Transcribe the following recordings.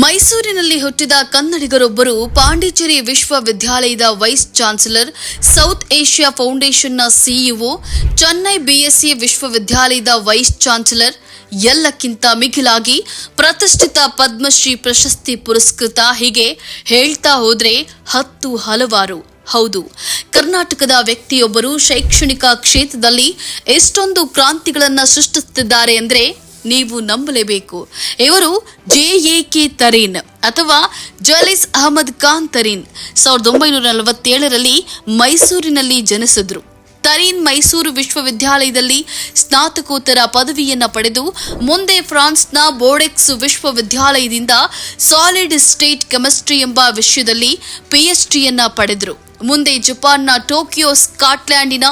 ಮೈಸೂರಿನಲ್ಲಿ ಹುಟ್ಟಿದ ಕನ್ನಡಿಗರೊಬ್ಬರು ಪಾಂಡಿಚೇರಿ ವಿಶ್ವವಿದ್ಯಾಲಯದ ವೈಸ್ ಚಾನ್ಸಲರ್, ಸೌತ್ ಏಷ್ಯಾ ಫೌಂಡೇಶನ್ನ ಸಿಇಒ, ಚೆನ್ನೈ ಬಿಎಸ್ಸಿ ವಿಶ್ವವಿದ್ಯಾಲಯದ ವೈಸ್ ಚಾನ್ಸಲರ್, ಎಲ್ಲಕ್ಕಿಂತ ಮಿಗಿಲಾಗಿ ಪ್ರತಿಷ್ಠಿತ ಪದ್ಮಶ್ರೀ ಪ್ರಶಸ್ತಿ ಪುರಸ್ಕೃತ. ಹೀಗೆ ಹೇಳ್ತಾ ಹೋದ್ರೆ ಹತ್ತು ಹಲವಾರು. ಹೌದು, ಕರ್ನಾಟಕದ ವ್ಯಕ್ತಿಯೊಬ್ಬರು ಶೈಕ್ಷಣಿಕ ಕ್ಷೇತ್ರದಲ್ಲಿ ಎಷ್ಟೊಂದು ಕ್ರಾಂತಿಗಳನ್ನು ಸೃಷ್ಟಿಸುತ್ತಿದ್ದಾರೆ ಅಂದ್ರೆ ನೀವು ನಂಬಲೇಬೇಕು. ಇವರು ಜೆ ಎ ಕೆ ತರೀನ್ ಅಥವಾ ಜಲೀಸ್ ಅಹಮದ್ ಖಾನ್ ತರೀನ್. ಸಾವಿರದ ಒಂಬೈನೂರ ನಲವತ್ತೇಳರಲ್ಲಿ ಮೈಸೂರಿನಲ್ಲಿ ಜನಿಸಿದ್ರು. ತರೀನ್ ಮೈಸೂರು ವಿಶ್ವವಿದ್ಯಾಲಯದಲ್ಲಿ ಸ್ನಾತಕೋತ್ತರ ಪದವಿಯನ್ನು ಪಡೆದು ಮುಂದೆ ಫ್ರಾನ್ಸ್ನ ಬೋರ್ಡೆಕ್ಸ್ ವಿಶ್ವವಿದ್ಯಾಲಯದಿಂದ ಸಾಲಿಡ್ ಸ್ಟೇಟ್ ಕೆಮಿಸ್ಟ್ರಿ ಎಂಬ ವಿಷಯದಲ್ಲಿ ಪಿಎಚ್ಡಿಯನ್ನ ಪಡೆದರು. ಮುಂದೆ ಜಪಾನ್ನ ಟೋಕಿಯೋ, ಸ್ಕಾಟ್ಲ್ಯಾಂಡಿನ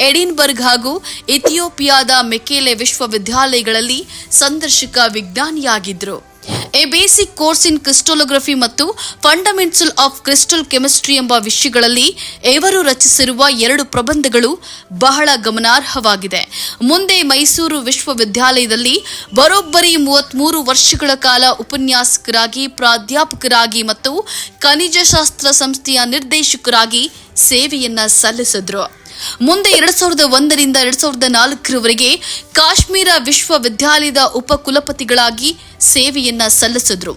ಎಡಿನ್ಬರ್ಗ್ ಹಾಗೂ ಇಥಿಯೋಪಿಯಾದ ಮೆಕೇಲೆ ವಿಶ್ವವಿದ್ಯಾಲಯಗಳಲ್ಲಿ ಸಂದರ್ಶಕ ವಿಜ್ಞಾನಿಯಾಗಿದ್ದರು a basic course in crystallography ಮತ್ತು ಫಂಡಮೆಂಟಲ್ ಆಫ್ ಕ್ರಿಸ್ಟಲ್ ಕೆಮಿಸ್ಟ್ರಿ ಎಂಬ ವಿಷಯಗಳಲ್ಲಿ ಎವರು ರಚಿಸಿರುವ ಎರಡು ಪ್ರಬಂಧಗಳು ಬಹಳ ಗಮನಾರ್ಹವಾಗಿದೆ. ಮುಂದೆ ಮೈಸೂರು ವಿಶ್ವವಿದ್ಯಾಲಯದಲ್ಲಿ ಬರೋಬ್ಬರಿ ಮೂವತ್ಮೂರು ವರ್ಷಗಳ ಕಾಲ ಉಪನ್ಯಾಸಕರಾಗಿ, ಪ್ರಾಧ್ಯಾಪಕರಾಗಿ ಮತ್ತು ಖನಿಜಶಾಸ್ತ್ರ ಸಂಸ್ಥೆಯ ನಿರ್ದೇಶಕರಾಗಿ ಸೇವೆಯನ್ನ ಸಲ್ಲಿಸಿದ್ರು. ಮುಂದೆ ಎರಡ್ ಸಾವಿರದ ಒಂದರಿಂದ ಎರಡ್ ಸಾವಿರದ ನಾಲ್ಕರವರೆಗೆ ಕಾಶ್ಮೀರ ವಿಶ್ವವಿದ್ಯಾಲಯದ ಉಪಕುಲಪತಿಗಳಾಗಿ ಸೇವೆಯನ್ನ ಸಲ್ಲಿಸಿದ್ರು.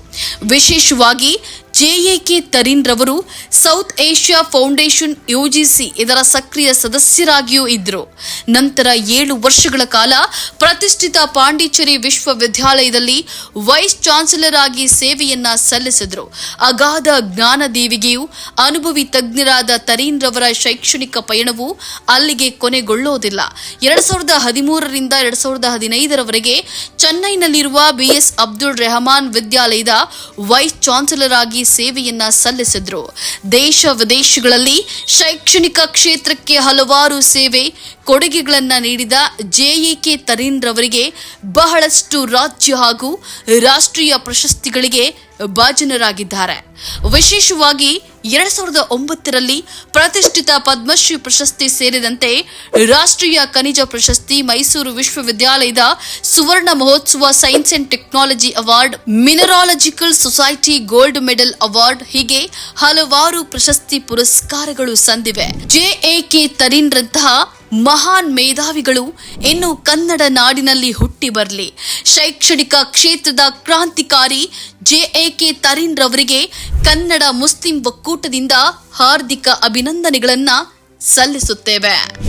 ವಿಶೇಷವಾಗಿ ಜೆಎಕೆ ತರೀನ್ ರವರು ಸೌತ್ ಏಷ್ಯಾ ಫೌಂಡೇಶನ್ ಯುಜಿಸಿ ಇದರ ಸಕ್ರಿಯ ಸದಸ್ಯರಾಗಿಯೂ ಇದ್ದರು. ನಂತರ ಏಳು ವರ್ಷಗಳ ಕಾಲ ಪ್ರತಿಷ್ಠಿತ ಪಾಂಡಿಚೇರಿ ವಿಶ್ವವಿದ್ಯಾಲಯದಲ್ಲಿ ವೈಸ್ ಚಾನ್ಸಲರ್ ಆಗಿ ಸೇವೆಯನ್ನ ಸಲ್ಲಿಸಿದರು. ಅಗಾಧ ಜ್ಞಾನ ದೇವಿಗೆಯು ಅನುಭವಿ ತಜ್ಞರಾದ ತರೀನ್ ರವರ ಶೈಕ್ಷಣಿಕ ಪಯಣವು ಅಲ್ಲಿಗೆ ಕೊನೆಗೊಳ್ಳೋದಿಲ್ಲ. ಎರಡ್ ಸಾವಿರದ ಹದಿಮೂರರಿಂದ ಎರಡ್ ಸಾವಿರದ ಹದಿನೈದರವರೆಗೆ ಚೆನ್ನೈನಲ್ಲಿರುವ ಬಿಎಸ್ ಅಬ್ದುಲ್ ರೆಹಮಾನ್ ವಿದ್ಯಾಲಯದ ವೈಸ್ ಚಾನ್ಸಲರ್ ಆಗಿ ಸೇವೆಯನ್ನ ಸಲ್ಲಿಸಿದ್ರು. ದೇಶ ವಿದೇಶಗಳಲ್ಲಿ ಶೈಕ್ಷಣಿಕ ಕ್ಷೇತ್ರಕ್ಕೆ ಹಲವಾರು ಸೇವೆ ಕೊಡುಗೆಗಳನ್ನ ನೀಡಿದ ಜೆಇಕೆ ತರೀನ್ ರವರಿಗೆ ಬಹಳಷ್ಟು ರಾಜ್ಯ ಹಾಗೂ ರಾಷ್ಟ್ರೀಯ ಪ್ರಶಸ್ತಿಗಳಿಗೆ ಭಾಜನರಾಗಿದ್ದಾರೆ. ವಿಶೇಷವಾಗಿ ಎರಡ್ ಸಾವಿರದ ಒಂಬತ್ತರಲ್ಲಿ ಪ್ರತಿಷ್ಠಿತ ಪದ್ಮಶ್ರೀ ಪ್ರಶಸ್ತಿ ಸೇರಿದಂತೆ ರಾಷ್ಟ್ರೀಯ ಖನಿಜ ಪ್ರಶಸ್ತಿ ಮೈಸೂರು ವಿಶ್ವವಿದ್ಯಾಲಯದ ಸುವರ್ಣ ಮಹೋತ್ಸವ science and technology award, mineralogical society gold medal award ಹೀಗೆ ಹಲವಾರು ಪ್ರಶಸ್ತಿ ಪುರಸ್ಕಾರಗಳು ಸಂದಿವೆ. ಜೆಎಕೆ ತರೀನ್ರಂತಹ ಮಹಾನ್ ಮೇಧಾವಿಗಳು ಇನ್ನು ಕನ್ನಡ ನಾಡಿನಲ್ಲಿ ಹುಟ್ಟಿ ಬರಲಿ. ಶೈಕ್ಷಣಿಕ ಕ್ಷೇತ್ರದ ಕ್ರಾಂತಿಕಾರಿ ಜೆಎಕೆ ತರೀನ್ ರವರಿಗೆ ಕನ್ನಡ ಮುಸ್ಲಿಂ ಒಕ್ಕೂಟದಿಂದ ಹಾರ್ದಿಕ ಅಭಿನಂದನೆಗಳನ್ನ ಸಲ್ಲಿಸುತ್ತೇವೆ.